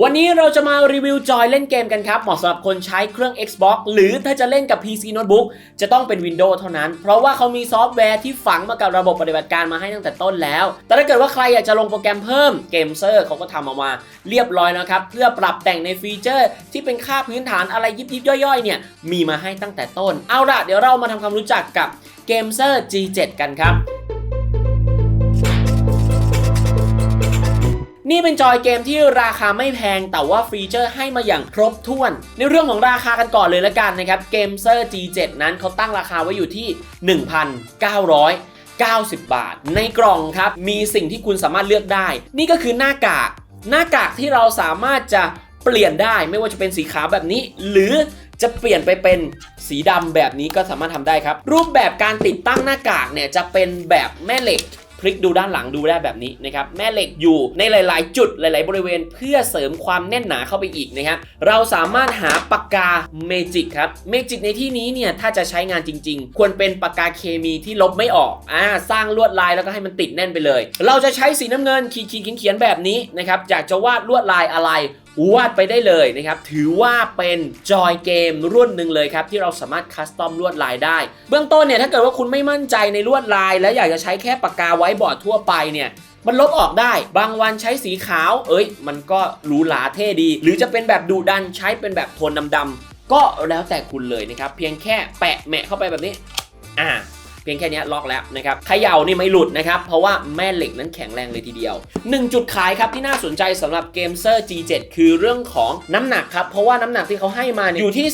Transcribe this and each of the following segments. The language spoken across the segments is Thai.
วันนี้เราจะมารีวิวจอยเล่นเกมกันครับ เหมาะสำหรับคนใช้เครื่อง Xbox หรือถ้าจะเล่นกับ PC Notebook จะต้องเป็น Windows เท่านั้น เพราะว่าเขามีซอฟต์แวร์ที่ฝังมากับระบบปฏิบัติการมาให้ตั้งแต่ต้นแล้ว แต่ถ้าเกิดว่าใครอยากจะลงโปรแกรมเพิ่มเกมเซอร์เขาก็ทำออกมาเรียบร้อยแล้วครับ เพื่อปรับแต่งในฟีเจอร์ ที่เป็นค่าพื้นฐานอะไรยิบยิบย่อยๆเนี่ยมีมาให้ตั้งแต่ต้น เอาล่ะเดี๋ยวเรามาทำความรู้จักกับเกมเซอร์ G7 กันครับ นี่เป็นจอยเกมที่ราคาไม่แพงแต่ว่าฟีเจอร์ให้มาอย่างครบถ้วน ในเรื่องของราคากันก่อนเลยละกันนะครับเกมเซอร์ G7 นั้นเขาตั้งราคาไว้อยู่ที่ 1,990 บาท ในกล่องครับ มีสิ่งที่คุณสามารถเลือกได้ นี่ก็คือหน้ากาก หน้ากากที่เราสามารถจะเปลี่ยนได้ไม่ว่าจะเป็นสีขาวแบบนี้ หรือจะเปลี่ยนไปเป็นสีดำแบบนี้ก็สามารถทำได้ครับ รูปแบบการติดตั้งหน้ากากเนี่ยจะเป็นแบบแม่เหล็ก พลิกดูด้านหลังดูได้แบบนี้นะครับแม่เหล็กอยู่ในหลาย ๆ จุดหลาย ๆ บริเวณเพื่อเสริมความแน่นหนาเข้าไปอีกนะครับเราสามารถหาปากกาเมจิกครับเมจิกในที่นี้เนี่ยถ้าจะใช้งานจริง ๆ ควรเป็นปากกาเคมีที่ลบไม่ออกอ่าสร้างลวดลายแล้วก็ให้มันติดแน่นไปเลย เราจะใช้สีน้ำเงินขีดๆเขียนๆแบบนี้นะครับอยากจะวาดลวดลายอะไร วาดไปได้เลยนะครับ ถือว่าเป็นจอยเกมรุ่นหนึ่งเลยครับ ที่เราสามารถคัสตอมลวดลายได้ เบื้องต้นเนี่ยถ้าเกิดว่าคุณไม่มั่นใจในลวดลาย และอยากจะใช้แค่ปากกาไว้บอร์ดทั่วไปเนี่ยมันลบออกได้ บางวันใช้สีขาว เอ้ย มันก็หรูหราเท่ดี หรือจะเป็นแบบดุดันใช้เป็นแบบโทนดำๆก็แล้วแต่คุณเลยนะครับ เพียงแค่แปะแมะเข้าไปแบบนี้ อ่า เพียงแค่นี้ล็อกแล้วนะครับเขย่านี่ไม่หลุดนะครับ เพราะว่าแม่เหล็กนั้นแข็งแรงเลยทีเดียว 1 จุดขายครับที่น่าสนใจสำหรับเกมเซอร์ G7 คือเรื่องของน้ำหนักครับ เพราะว่าน้ำหนักที่เขาให้มาเนี่ยอยู่ที่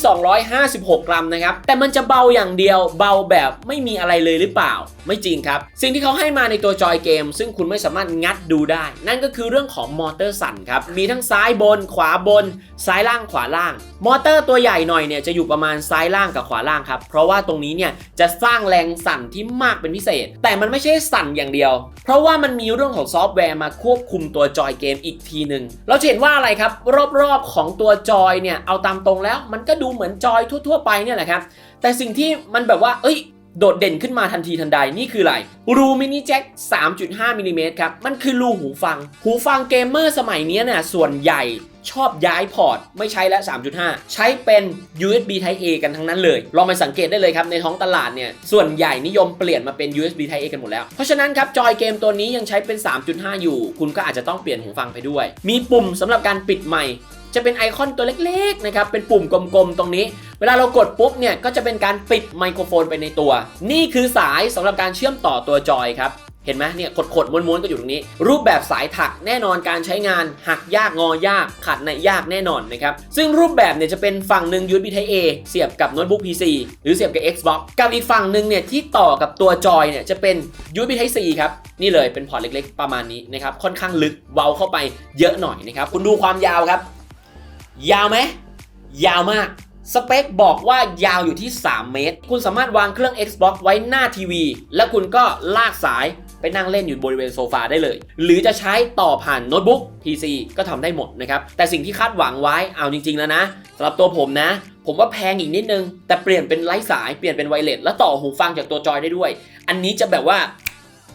256 กรัมนะครับ แต่มันจะเบาอย่างเดียวเบาแบบไม่มีอะไรเลยหรือเปล่า ไม่จริงครับ สิ่งที่เขาให้มาในตัวจอยเกม ซึ่งคุณไม่สามารถงัดดูได้ นั่นก็คือเรื่องของมอเตอร์สั่นครับมีทั้งซ้ายบน ขวาบน ซ้ายล่างขวาล่าง มอเตอร์ตัวใหญ่หน่อยเนี่ยจะอยู่ประมาณซ้ายล่างกับขวาล่างครับเพราะว่าตรงนี้เนี่ยจะสร้างแรงสั่นที่มากเป็นพิเศษ แต่มันไม่ใช่สั่นอย่างเดียว เพราะว่ามันมีเรื่องของซอฟต์แวร์มาควบคุมตัวจอยเกมอีกทีหนึ่งเราจะเห็นว่าอะไรครับ รอบๆของตัวจอยเนี่ยเอาตามตรงแล้ว มันก็ดูเหมือนจอยทั่ว ๆ ไปเนี่ยแหละครับแต่สิ่งที่มันแบบว่า เอ้ยโดดเด่นขึ้นมาทันทีทันใดนี่คืออะไร รูมินิแจ็ค 3.5มิลลิเมตรครับ มันคือรูหูฟัง หูฟังเกมเมอร์สมัยนี้เนี่ยส่วนใหญ่ ชอบย้ายพอร์ต ไม่ใช้แล้ว3.5 ใช้เป็น USB Type A กันทั้งนั้นเลย ลองไปสังเกตได้เลยครับ ในท้องตลาดเนี่ย ส่วนใหญ่นิยมเปลี่ยนมาเป็น USB Type A กันหมดแล้ว เพราะฉะนั้นครับ จอยเกมตัวนี้ยังใช้เป็น 3.5 อยู่ คุณก็อาจจะต้องเปลี่ยนหูฟังไปด้วย มีปุ่มสำหรับการปิดไมค์จะเป็นไอคอนตัวเล็กๆนะครับ เป็นปุ่มกลมๆ ตรงนี้ เวลาเรากดปุ๊บเนี่ย ก็จะเป็นการปิดไมโครโฟนไปในตัว นี่คือสายสำหรับการเชื่อมต่อตัวจอยครับ เห็นไหมเนี่ยขดๆม้วนๆก็อยู่ตรงนี้ รูปแบบสายถักแน่นอนการใช้งานหักยากงอยากขัดในยากแน่นอนนะครับซึ่งรูปแบบเนี่ยจะเป็นฝั่งหนึ่ง USB Type A เสียบกับโน้ตบุ๊ก PC หรือเสียบกับ Xbox กับอีกฝั่งหนึ่งเนี่ยที่ต่อกับตัวจอยเนี่ยจะเป็น USB Type C ครับนี่เลยเป็นพอร์ตเล็กๆ ประมาณนี้นะครับค่อนข้างลึกเว้าเข้าไปเยอะหน่อยนะครับคุณดูความยาวครับ ยาวไหมยาวมากสเปคบอกว่ายาวอยู่ที่ 3 เมตร คุณสามารถวางเครื่อง Xbox ไว้หน้าทีวี แล้วคุณก็ลากสาย ไปนั่งเล่นอยู่บริเวณโซฟาได้เลย หรือจะใช้ต่อผ่านโน้ตบุ๊ก PC ก็ทำได้หมดนะครับ แต่สิ่งที่คาดหวังไว้เอาจริง ๆ แล้วนะสำหรับตัวผมนะ ผมว่าแพงอีกนิดนึง แต่เปลี่ยนเป็นไร้สายเปลี่ยนเป็นไวเลสแล้วต่อหูฟังจากตัวจอยได้ด้วย อันนี้จะแบบว่า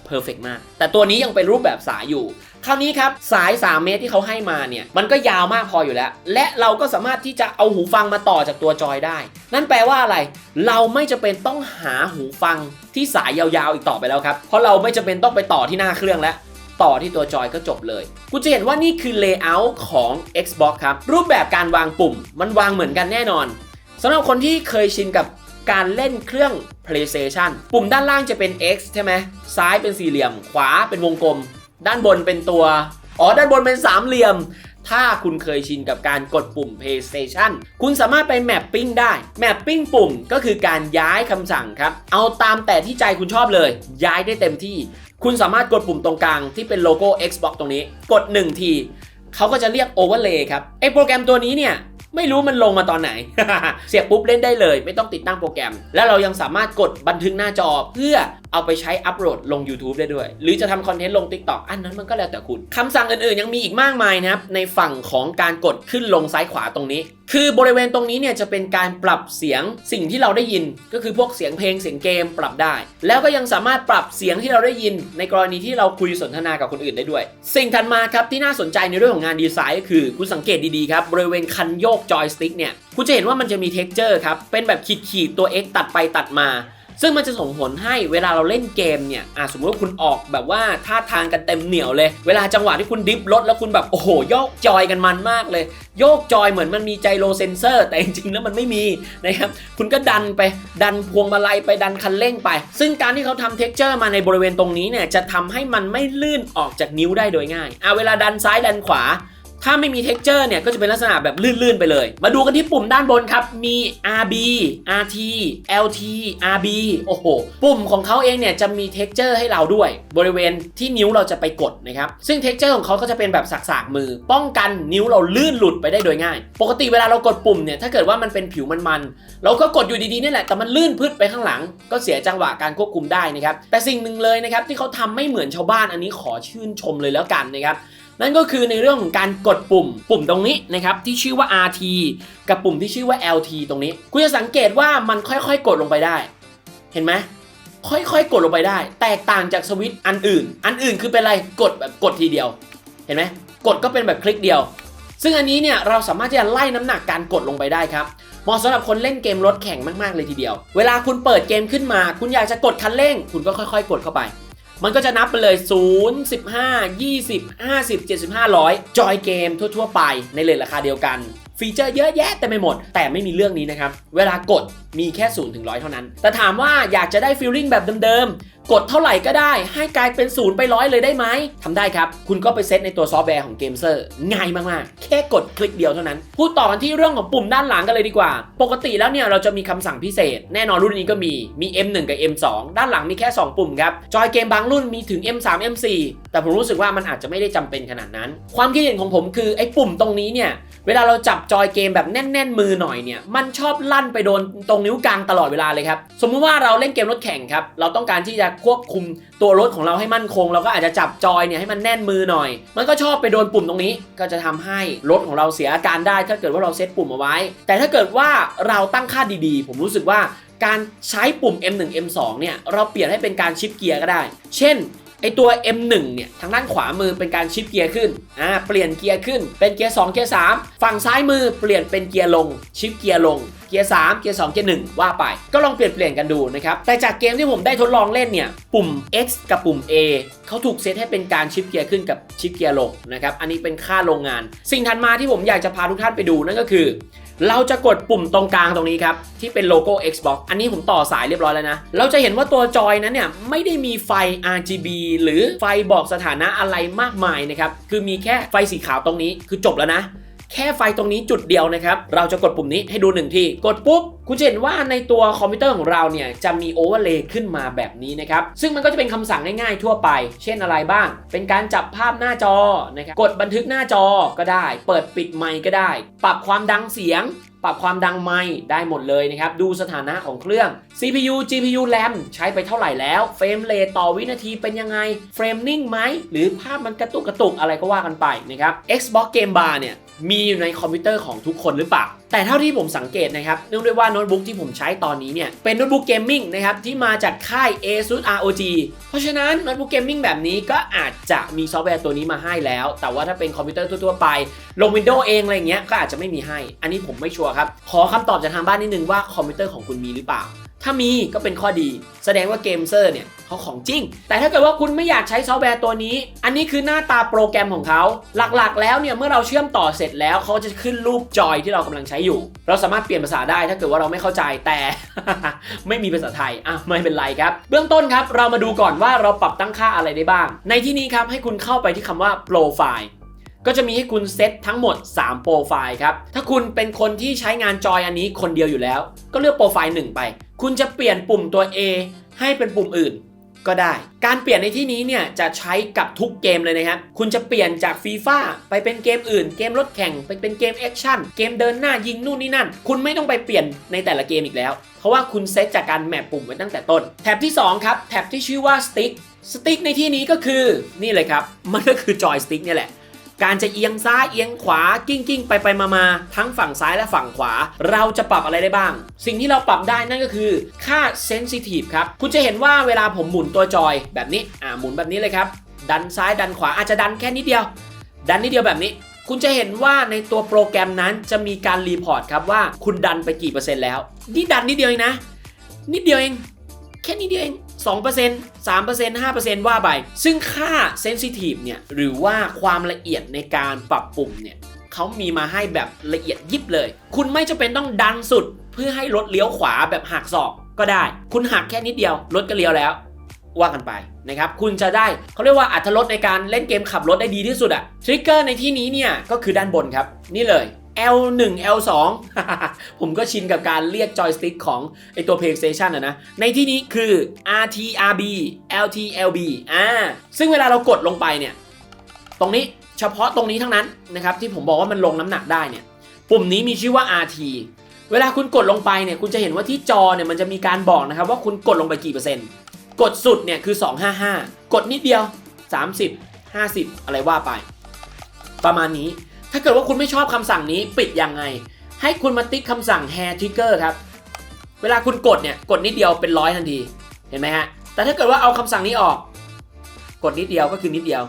เพอร์เฟกมาก แต่ตัวนี้ยังเป็นรูปแบบสายอยู่ คราวนี้ครับสาย 3 เมตรที่เขาให้มาเนี่ยมันก็ยาวมากพออยู่แล้ว และเราก็สามารถที่จะเอาหูฟังมาต่อจากตัวจอยได้ นั่นแปลว่าอะไร เราไม่จะเป็นต้องหาหูฟังที่สายยาวๆอีกต่อไปแล้วครับเพราะเราไม่จะเป็นต้องไปต่อที่หน้าเครื่องแล้วต่อที่ตัวจอยก็จบเลย คุณจะเห็นว่านี่คือ Layout ของ Xbox ครับ รูปแบบการวางปุ่ม มันวางเหมือนกันแน่นอนสำหรับคนที่เคยชินกับการเล่นเครื่อง PlayStation ปุ่มด้านล่างจะเป็น X ใช่ไหม ซ้ายเป็นสี่เหลี่ยม ขวาเป็นวงกลม ด้านบนเป็นตัว อ๋อ ด้านบนเป็นสามเหลี่ยม ถ้าคุณเคยชินกับการกดปุ่ม PlayStation คุณสามารถไปแมปปิ้งได้ แมปปิ้งปุ่มก็คือการย้ายคำสั่งครับ เอาตามแต่ที่ใจคุณชอบเลย ย้ายได้เต็มที่ คุณสามารถกดปุ่มตรงกลางที่เป็นโลโก้ Xbox ตรงนี้ กด 1 ทีเขาก็จะเรียก Overlay ครับ ไอโปรแกรมตัวนี้เนี่ยไม่รู้มันลงมาตอนไหน เสียบปุ๊บเล่นได้เลย ไม่ต้องติดตั้งโปรแกรม แล้วเรายังสามารถกดบันทึกหน้าจอเพื่อ เอาไปใช้อัปโหลดลง YouTube ได้ด้วย หรือจะทำคอนเทนต์ลง TikTok อันนั้นมันก็แล้วแต่คุณคำสั่งอื่นๆ ยังมีอีกมากมายนะครับ ในฝั่งของการกดขึ้นลงซ้ายขวาตรงนี้ คือบริเวณตรงนี้เนี่ยจะเป็นการปรับเสียงสิ่งที่เราได้ยิน ก็คือพวกเสียงเพลงเสียงเกมปรับได้ แล้วก็ยังสามารถปรับเสียงที่เราได้ยิน ในกรณีที่เราคุยสนทนากับคนอื่นได้ด้วย สิ่งถัดมาครับที่น่าสนใจในเรื่องของงานดีไซน์ก็คือคุณสังเกตดีๆครับบริเวณคันโยกจอยสติ๊กเนี่ยคุณจะเห็นว่ามันจะมีเท็กเจอร์ครับเป็นแบบขีดๆตัว X ตัดไปตัดมา ซึ่งมันจะส่งผลให้เวลาเราเล่นเกมเนี่ยอะสมมติว่าคุณออกแบบว่าท่าทางกันเต็มเหนียวเลย เวลาจังหวะที่คุณดิฟรถแล้วคุณแบบโอ้โหโยกจอยกันมันมากเลย โยกจอยเหมือนมันมีไจโรเซนเซอร์ แต่จริงๆแล้วมันไม่มีนะครับ คุณก็ดันไปดันพวงมาลัยไปดันคันเร่งไป ซึ่งการที่เขาทำเท็กเจอร์มาในบริเวณตรงนี้เนี่ยจะทำให้มันไม่ลื่นออกจากนิ้วได้โดยง่ายอะเวลาดันซ้ายดันขวา ถ้าไม่มี texture เนี่ยก็จะเป็นลักษณะแบบลื่นๆไปเลย มาดูกันที่ปุ่มด้านบนครับ มี RB RT LT RB โอ้โห ปุ่มของเขาเองเนี่ยจะมี texture ให้เราด้วย บริเวณที่นิ้วเราจะไปกดนะครับ ซึ่ง texture ของเขาก็จะเป็นแบบสักๆมือ ป้องกันนิ้วเราลื่นหลุดไปได้โดยง่าย ปกติเวลาเรากดปุ่มเนี่ยถ้าเกิดว่ามันเป็นผิวมันๆเราก็กดอยู่ดีๆนี่แหละแต่มันลื่นพืดไปข้างหลัง ก็เสียจังหวะการควบคุมได้นะครับแต่สิ่งหนึ่งเลยนะครับที่เขาทำไม่เหมือนชาวบ้านอันนี้ขอชื่นชมเลยแล้วกันนะครับ นั่นก็คือในเรื่องของการกดปุ่มปุ่มตรงนี้นะครับที่ชื่อว่า RT กับปุ่มที่ชื่อว่า LT ตรงนี้ คุณจะสังเกตว่ามันค่อยๆ กดลงไปได้ เห็นไหมค่อยๆ กดลงไปได้ แตกต่างจากสวิตช์อันอื่น อันอื่นคือเป็นอะไรกดแบบกดทีเดียว เห็นไหมกดก็เป็นแบบคลิกเดียว ซึ่งอันนี้เนี่ยเราสามารถที่จะไล่น้ำหนักการกดลงไปได้ครับเหมาะสำหรับคนเล่นเกมรถแข่งมากๆเลยทีเดียว เวลาคุณเปิดเกมขึ้นมา คุณอยากจะกดคันเร่ง คุณก็ค่อย ๆ กดเข้าไป มันก็จะนับไปเลย 0 15 20 50 75 100 จอยเกมทั่ว ๆ ไปในเลทราคาเดียวกันฟีเจอร์เยอะแยะแต่ไม่หมด แต่ไม่มีเรื่องนี้นะครับ เวลากดมีแค่0ถึง100เท่านั้น แต่ถามว่าอยากจะได้ฟีลลิ่งแบบเดิมๆ กดเท่าไหร่ก็ได้ ให้กลายเป็นศูนย์ไปร้อยเลยได้ไหมทำได้ครับ คุณก็ไปเซตในตัวซอฟต์แวร์ของเกมเซอร์ง่ายมาก ๆ แค่กดคลิกเดียวเท่านั้น พูดต่อกันที่เรื่องของปุ่มด้านหลังกันเลยดีกว่า ปกติแล้วเนี่ยเราจะมีคำสั่งพิเศษ แน่นอนรุ่นนี้ก็มี มี M1 กับ M2 ด้านหลังมีแค่ 2 ปุ่มครับ จอยเกมบางรุ่นมีถึง M3 M4 แต่ผมรู้สึกว่ามันอาจจะไม่ได้จำเป็นขนาดนั้น ความคิดเห็นของผมคือไอ้ปุ่มตรงนี้เนี่ย เวลาเราจับจอยเกมแบบแน่น ๆ มือหน่อยเนี่ย มันชอบลั่นไปโดนตรงนิ้วกลางตลอดเวลาเลยครับ สมมุติว่าเราเล่นเกมรถแข่งครับ เราต้องการที่จะควบคุมตัวรถของเราให้มั่นคง เราก็อาจจะจับจอยเนี่ยให้มันแน่นมือหน่อย มันก็ชอบไปโดนปุ่มตรงนี้ ก็จะทำให้รถของเราเสียอาการได้ ถ้าเกิดว่าเราเซตปุ่มเอาไว้ แต่ถ้าเกิดว่าเราตั้งค่าดีๆ ผมรู้สึกว่าการใช้ปุ่ม M1 M2 เนี่ย เราเปลี่ยนให้เป็นการชิปเกียร์ก็ได้ เช่น ไอตัว M1 เนี่ยทางด้านขวามือเป็นการชิปเกียร์ขึ้น อ่า เปลี่ยนเกียร์ขึ้น เป็นเกียร์2เกียร์3ฝั่งซ้ายมือเปลี่ยนเป็นเกียร์ลง ชิปเกียร์ลง เกียร์3เกียร์2เกียร์1ว่าไป ก็ลองเปลี่ยนเปลี่ยนกันดูนะครับ แต่จากเกมที่ผมได้ทดลองเล่นเนี่ย ปุ่ม X กับปุ่ม A เขาถูกเซตให้เป็นการชิปเกียร์ขึ้นกับชิปเกียร์ลงนะครับ อันนี้เป็นค่าโรงงาน สิ่งถัดมาที่ผมอยากจะพาทุกท่านไปดูนั่นก็คือ เราจะกดปุ่มตรงกลางตรงนี้ครับ ที่เป็นโลโก้ Xbox อันนี้ผมต่อสายเรียบร้อยแล้วนะ เราจะเห็นว่าตัวจอยนั้นเนี่ย ไม่ได้มีไฟ RGB หรือไฟบอกสถานะอะไรมากมายนะครับ คือมีแค่ไฟสีขาวตรงนี้คือจบแล้วนะ แค่ไฟตรงนี้จุดเดียวนะครับ เราจะกดปุ่มนี้ให้ดูหนึ่งที กดปุ๊บ คุณจะเห็นว่าในตัวคอมพิวเตอร์ของเราเนี่ย จะมีโอเวอร์เลย์ขึ้นมาแบบนี้นะครับ ซึ่งมันก็จะเป็นคำสั่งง่ายๆทั่วไป เช่นอะไรบ้าง เป็นการจับภาพหน้าจอนะครับกดบันทึกหน้าจอก็ได้ เปิดปิดไมค์ก็ได้ ปรับความดังเสียงปรับความดังไมค์ได้หมดเลยนะครับ ดูสถานะของเครื่อง CPU GPU RAM ใช้ไปเท่าไหร่แล้ว เฟรมเรทต่อวินาทีเป็นยังไง เฟรมนิ่งไหม หรือภาพมันกระตุกกระตุกอะไรก็ว่ากันไปนะครับ Xbox Game Bar เนี่ย มีอยู่ในคอมพิวเตอร์ของทุกคนหรือเปล่า แต่เท่าที่ผมสังเกตนะครับ เนื่องด้วยว่าโน้ตบุ๊กที่ผมใช้ตอนนี้เนี่ย เป็นโน้ตบุ๊กเกมมิ่งนะครับที่มาจากค่าย ASUS ROG เพราะฉะนั้นโน้ตบุ๊กเกมมิ่งแบบนี้ก็อาจจะมีซอฟต์แวร์ตัวนี้มาให้แล้ว แต่ว่าถ้าเป็นคอมพิวเตอร์ทั่วๆไป ลง Windows เองอะไรเงี้ยก็อาจจะไม่มีให้ อันนี้ผมไม่ชัวร์ครับ ขอคำตอบจากทางบ้านนิดนึงว่าคอมพิวเตอร์ของคุณมีหรือเปล่า ถ้ามีก็เป็นข้อดี แสดงว่าเกมเซอร์เนี่ยเขาของจริง แต่ถ้าเกิดว่าคุณไม่อยากใช้ซอฟต์แวร์ตัวนี้ อันนี้คือหน้าตาโปรแกรมของเขา หลักๆ แล้วเนี่ยเมื่อเราเชื่อมต่อเสร็จแล้วเขาจะขึ้นรูปจอยที่เรากำลังใช้อยู่ เราสามารถเปลี่ยนภาษาได้ถ้าเกิดว่าเราไม่เข้าใจแต่ ไม่มีภาษาไทยอะไม่เป็นไรครับ เบื้องต้นครับ เรามาดูก่อนว่าเราปรับตั้งค่าอะไรได้บ้าง ในที่นี้ครับให้คุณเข้าไปที่คำว่า Profile ก็จะมีให้คุณเซตทั้งหมด 3 โปรไฟล์ครับ ถ้าคุณเป็นคนที่ใช้งานจอยอันนี้คนเดียวอยู่แล้ว ก็เลือกโปรไฟล์1ไป คุณจะเปลี่ยนปุ่มตัว A ให้เป็นปุ่มอื่นก็ได้ การเปลี่ยนในที่นี้เนี่ยจะใช้กับทุกเกมเลยนะครับ คุณจะเปลี่ยนจากฟีฟ่าไปเป็นเกมอื่น เกมรถแข่งไปเป็นเกมแอคชั่น เกมเดินหน้ายิงนู่นนี่นั่น คุณไม่ต้องไปเปลี่ยนในแต่ละเกมอีกแล้ว เพราะว่าคุณเซตจากการแมปปุ่มไว้ตั้งแต่ต้น แท็บที่ 2 ครับ แท็บที่ชื่อว่าสติ๊ก สติ๊กในที่นี้ก็คือ นี่เลยครับ มันก็คือจอยสติ๊กเนี่ยแหละ การจะเอียงซ้ายเอียงขวากิ้งกิ้งไปไปมามาทั้งฝั่งซ้ายและฝั่งขวา เราจะปรับอะไรได้บ้าง สิ่งที่เราปรับได้นั่นก็คือค่า sensitive ครับ คุณจะเห็นว่าเวลาผมหมุนตัวจอยแบบนี้อ่าหมุนแบบนี้เลยครับ ดันซ้ายดันขวาอาจจะดันแค่นิดเดียว ดันนิดเดียวแบบนี้คุณจะเห็นว่าในตัวโปรแกรมนั้นจะมีการรีพอร์ตครับว่าคุณดันไปกี่เปอร์เซ็นต์แล้ว นี่ดันนิดเดียวเองนะ นิดเดียวเอง แค่นิดเดียวเอง 2% 3% 5%ว่าไป ซึ่งค่า sensitive เนี่ย หรือว่าความละเอียดในการปรับปุ่มเนี่ยเขามีมาให้แบบละเอียดยิบเลย คุณไม่จำเป็นต้องดันสุดเพื่อให้รถเลี้ยวขวาแบบหักศอกก็ได้ คุณหักแค่นิดเดียว รถก็เลี้ยวแล้ว ว่ากันไปนะครับ คุณจะได้เขาเรียกว่าอัตรถรสในการเล่นเกมขับรถได้ดีที่สุดอะทริกเกอร์ในที่นี้เนี่ยก็คือด้านบนครับ นี่เลย L1 L2 ผมก็ชินกับการเรียกจอยสติ๊กของไอตัว PlayStation อะนะ ในที่นี้คือ RTRB LTLB อ่า ซึ่งเวลาเรากดลงไปเนี่ย ตรงนี้เฉพาะตรงนี้ทั้งนั้นนะครับที่ผมบอกว่ามันลงน้ำหนักได้เนี่ย ปุ่มนี้มีชื่อว่า RT เวลาคุณกดลงไปเนี่ย คุณจะเห็นว่าที่จอเนี่ยมันจะมีการบอกนะครับว่าคุณกดลงไปกี่เปอร์เซ็นต์ กดสุดเนี่ยคือ 255 กดนิดเดียว 30 50 อะไรว่าไป ประมาณนี้ ถ้าเกิดว่าคุณไม่ชอบคำสั่งนี้ปิดยังไง ให้คุณมาติ๊กคำสั่ง hair trigger ครับ เวลาคุณกดเนี่ยกดนิดเดียวเป็นร้อยทันที เห็นไหมฮะ แต่ถ้าเกิดว่าเอาคำสั่งนี้ออก กดนิดเดียวก็คือนิดเดียว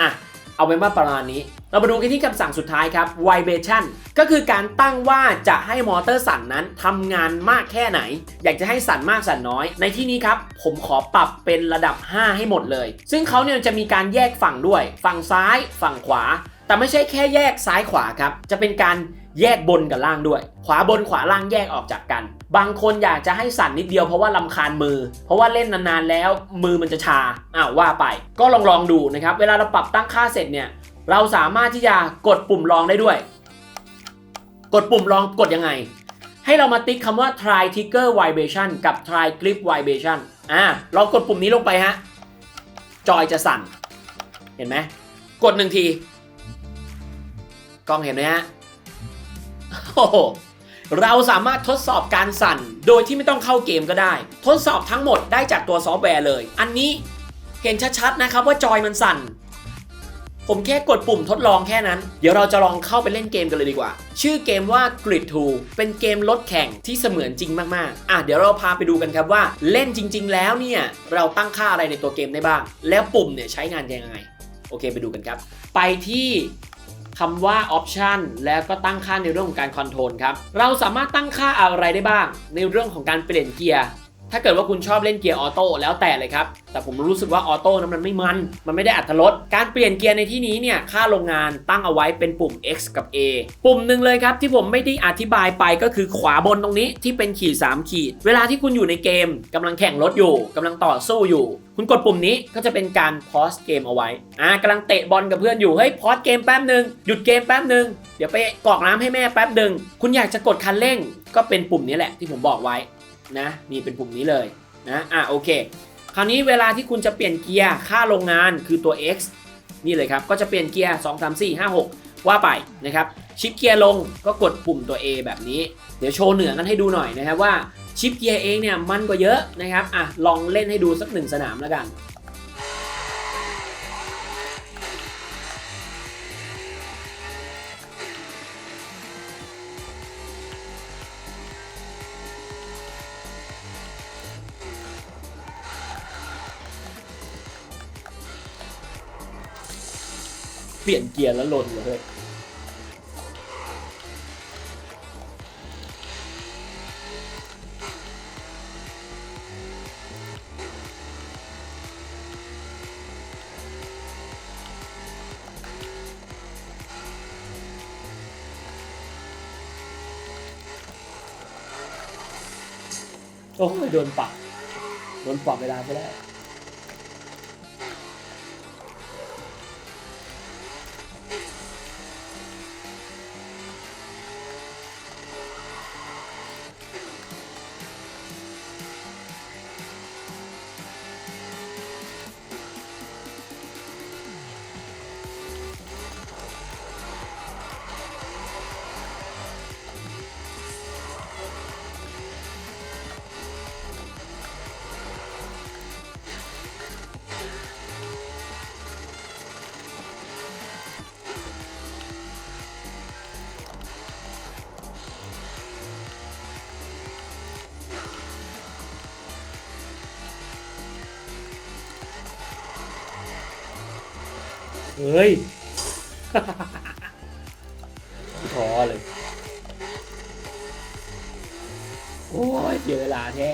อะ เอาเป็นว่าประมาณนี้ เรามาดูกันที่คำสั่งสุดท้ายครับ vibration ก็คือการตั้งว่าจะให้มอเตอร์สั่นนั้นทำงานมากแค่ไหน อยากจะให้สั่นมากสั่นน้อย ในที่นี้ครับผมขอปรับเป็นระดับ 5 ให้หมดเลย ซึ่งเขาเนี่ยจะมีการแยกฝั่งด้วย ฝั่งซ้าย ฝั่งขวา แต่ไม่ใช่แค่แยกซ้ายขวาครับ จะเป็นการแยกบนกับล่างด้วย ขวาบนขวาล่างแยกออกจากกัน บางคนอยากจะให้สั่นนิดเดียวเพราะว่าลำคาญมือ เพราะว่าเล่นนานๆแล้วมือมันจะชาอ้าวว่าไป ก็ลองลองดูนะครับ เวลาเราปรับตั้งค่าเสร็จเนี่ย เราสามารถที่จะกดปุ่มลองได้ด้วย กดปุ่มลองกดยังไง ให้เรามาติ๊กคำว่า try trigger vibration กับ try grip vibration อ่าลองกดปุ่มนี้ลงไปฮะจอยจะสั่น เห็นไหมกดหนึ่งที กล้องเห็นไหมฮะโอ้โหเราสามารถทดสอบการสั่น โดยที่ไม่ต้องเข้าเกมก็ได้ ทดสอบทั้งหมดได้จากตัวซอฟต์แวร์เลย อันนี้เห็นชัดๆนะครับว่าจอยมันสั่น ผมแค่กดปุ่มทดลองแค่นั้น เดี๋ยวเราจะลองเข้าไปเล่นเกมกันเลยดีกว่า ชื่อเกมว่า Grid 2 เป็นเกมรถแข่งที่เสมือนจริงมากๆ อะเดี๋ยวเราพาไปดูกันครับว่าเล่นจริง ๆ แล้วเนี่ยเราตั้งค่าอะไรในตัวเกมได้บ้าง แล้วปุ่มเนี่ยใช้งานยังไง โอเคไปดูกันครับ ไปที่ คำว่า Option แล้วก็ตั้งค่าในเรื่องของการคอนโทรลครับ เราสามารถตั้งค่าอะไรได้บ้าง ในเรื่องของการเปลี่ยนเกียร์ ถ้าเกิดว่าคุณชอบเล่นเกียร์ออโต้แล้วแต่เลยครับ แต่ผมรู้สึกว่าออโต้นั้นมันไม่มัน มันไม่ได้อัตรสการเปลี่ยนเกียร์ในที่นี้เนี่ยค่าโรงงานตั้งเอาไว้เป็นปุ่ม X กับ A ปุ่มหนึ่งเลยครับ ที่ผมไม่ได้อธิบายไปก็คือขวาบนตรงนี้ที่เป็นขีด 3 ขีด เวลาที่คุณอยู่ในเกมกำลังแข่งรถอยู่กำลังต่อสู้อยู่ คุณกดปุ่มนี้ก็จะเป็นการพอสเกมเอาไว้อ่ากำลังเตะบอลกับเพื่อนอยู่เฮ้ยพอสเกมแป๊บหนึ่งหยุดเกมแป๊บหนึ่งเดี๋ยวไปกรอกน้ำให้แม่แป๊บหนึ่งคุณอยากจะกดคันเร่ง ก็เป็นปุ่มนี้แหละที่ผมบอกไว้ นะนี่เป็นปุ่มนี้เลยนะอะโอเค คราวนี้เวลาที่คุณจะเปลี่ยนเกียร์ค่าโรงงานคือตัว X นี่เลยครับ ก็จะเปลี่ยนเกียร์ 2 3 4 5 6 ว่าไปนะครับ ชิปเกียร์ลงก็กดปุ่มตัว A แบบนี้ เดี๋ยวโชว์เหนือกันให้ดูหน่อยนะครับว่าชิปเกียร์เองเนี่ยมันกว่าเยอะนะครับ อะลองเล่นให้ดูสักหนึ่งสนามแล้วกัน เปลี่ยนเกียร์แล้วลนเลยโอ้ยโดนปรับโดนปรับเวลาไปแล้ว เฮ้ยท้อเลย โอ้ยเสียเวลาแท้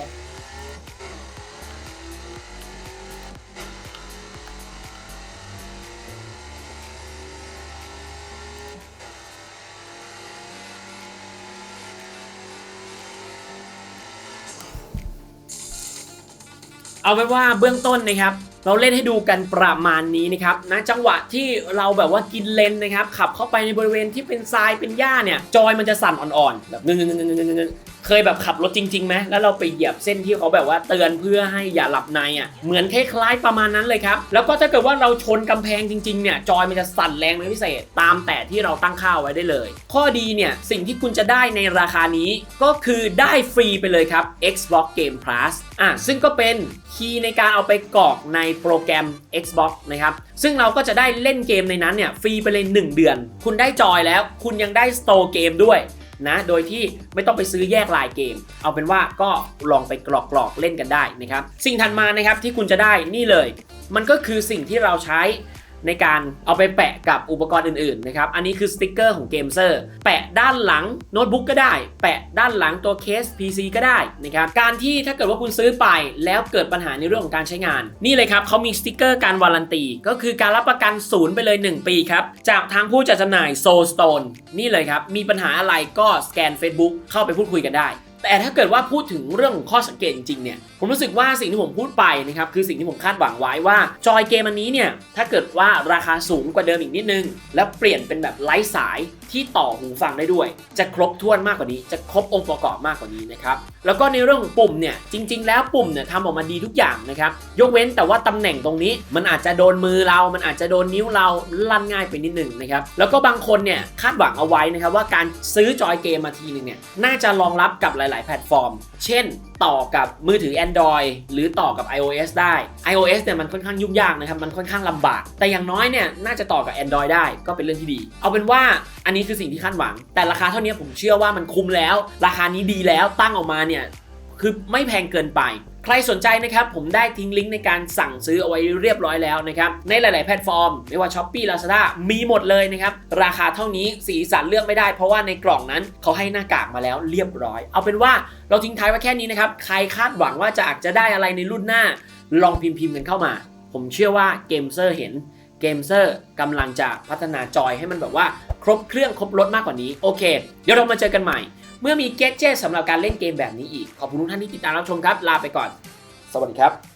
เอาเป็นว่าเบื้องต้นนะครับ เราเล่นให้ดูกันประมาณนี้นะครับนะจังหวะที่เราแบบว่ากินเลนนะครับขับเข้าไปในบริเวณที่เป็นทรายเป็นหญ้าเนี่ยจอยมันจะสั่นอ่อนๆแบบงึงง ยแบบขับรถจริงๆไหมแล้วเราไปเหยียบเส้นที่เขาแบบว่าเตือนเพื่อให้อย่าหลับในอะเหมือนคล้ายๆประมาณนั้นเลยครับ แล้วก็ถ้าเกิดว่าเราชนกำแพงจริงๆเนี่ยจอยมันจะสั่นแรงเป็นพิเศษ ตามแต่ที่เราตั้งค่าไว้ได้เลย ข้อดีเนี่ยสิ่งที่คุณจะได้ในราคานี้ก็คือได้ฟรีไปเลยครับ Xbox Game Plus อะซึ่งก็เป็นคีย์ในการเอาไปกรอกในโปรแกรม Xbox นะครับซึ่งเราก็จะได้เล่นเกมในนั้นเนี่ยฟรีไปเลย 1 เดือน คุณได้จอยแล้ว คุณยังได้สโตร์เกมด้วย นะโดยที่ไม่ต้องไปซื้อแยกลายเกม เอาเป็นว่าก็ลองไปกรอกกรอกๆเล่นกันได้นะครับสิ่งถัดมานะครับที่คุณจะได้นี่เลย มันก็คือสิ่งที่เราใช้ ในการเอาไปแปะกับอุปกรณ์อื่นๆนะครับ อันนี้คือสติกเกอร์ของเกมเซอร์แปะด้านหลังโน้ตบุ๊กก็ได้ แปะด้านหลังตัวเคส PC ก็ได้นะครับ การที่ถ้าเกิดว่าคุณซื้อไปแล้วเกิดปัญหาในเรื่องของการใช้งาน นี่เลยครับเขามีสติกเกอร์การวารันตี ก็คือการรับประกันศูนย์ไปเลย 1 ปีครับ จากทางผู้จัดจำหน่าย Soulstone นี่เลยครับ มีปัญหาอะไรก็สแกน Facebook เข้าไปพูดคุยกันได้ แต่ถ้าเกิดว่าพูดถึงเรื่องของข้อสังเกตจริงๆเนี่ย ผมรู้สึกว่าสิ่งที่ผมพูดไปนะครับคือสิ่งที่ผมคาดหวังไว้ว่าจอยเกมอันนี้เนี่ยถ้าเกิดว่าราคาสูงกว่าเดิมอีกนิดนึง แล้วเปลี่ยนเป็นแบบไร้สายที่ต่อหูฟังได้ด้วย จะครบถ้วนมากกว่านี้ จะครบองค์ประกอบมากกว่านี้นะครับแล้วก็ในเรื่องของปุ่มเนี่ยจริง ๆ แล้วปุ่มเนี่ยทำออกมาดีทุกอย่างนะครับยกเว้นแต่ว่าตำแหน่งตรงนี้ มันอาจจะโดนมือเรา มันอาจจะโดนนิ้วเราลั่นง่ายไปนิดหนึ่งนะครับแล้วก็บางคนเนี่ยคาดหวังเอาไว้นะครับว่าการซื้อจอยเกมมาทีนึงเนี่ยน่าจะรองรับกับหลายๆ แพลตฟอร์ม เช่น ต่อกับมือถือ Android หรือต่อกับ iOS ได้ iOS เนี่ยมันค่อนข้างยุ่งยากนะครับ มันค่อนข้างลำบาก แต่อย่างน้อยเนี่ยน่าจะต่อกับ Android ได้ก็เป็นเรื่องที่ดี เอาเป็นว่าอันนี้คือสิ่งที่คาดหวัง แต่ราคาเท่านี้ผมเชื่อว่ามันคุ้มแล้ว ราคานี้ดีแล้วตั้งออกมาเนี่ย คือไม่แพงเกินไป ใครสนใจนะครับ ผมได้ทิ้งลิงก์ในการสั่งซื้อเอาไว้เรียบร้อยแล้วนะครับ ในหลาย ๆ แพลตฟอร์ม ไม่ว่า s h อ p e e Lazada มีหมดเลยนะครับ ราคาเท่านี้สีสันเลือกไม่ได้ เพราะว่าในกล่องนั้นเขาให้หน้ากากมาแล้วเรียบร้อย เอาเป็นว่าเราทิ้งท้ายไว้แค่นี้นะครับ ใครคาดหวังว่าจะอาจจะได้อะไรในรุ่นหน้า ลองพิมพ์พิมพ์กันเข้ามา ผมเชื่อว่าเกมเซอร์เห็นเกมเซอร์กำลังจะพัฒนาจอยให้มันแบบว่า ครบเครื่องครบรถมากกว่านี้โอเค เดี๋ยวเรามาเจอกันใหม่ เมื่อมีเกจเจสำหรับการเล่นเกมแบบนี้อีก ขอบคุณทุกท่านที่ติดตามรับชมครับ ลาไปก่อน สวัสดีครับ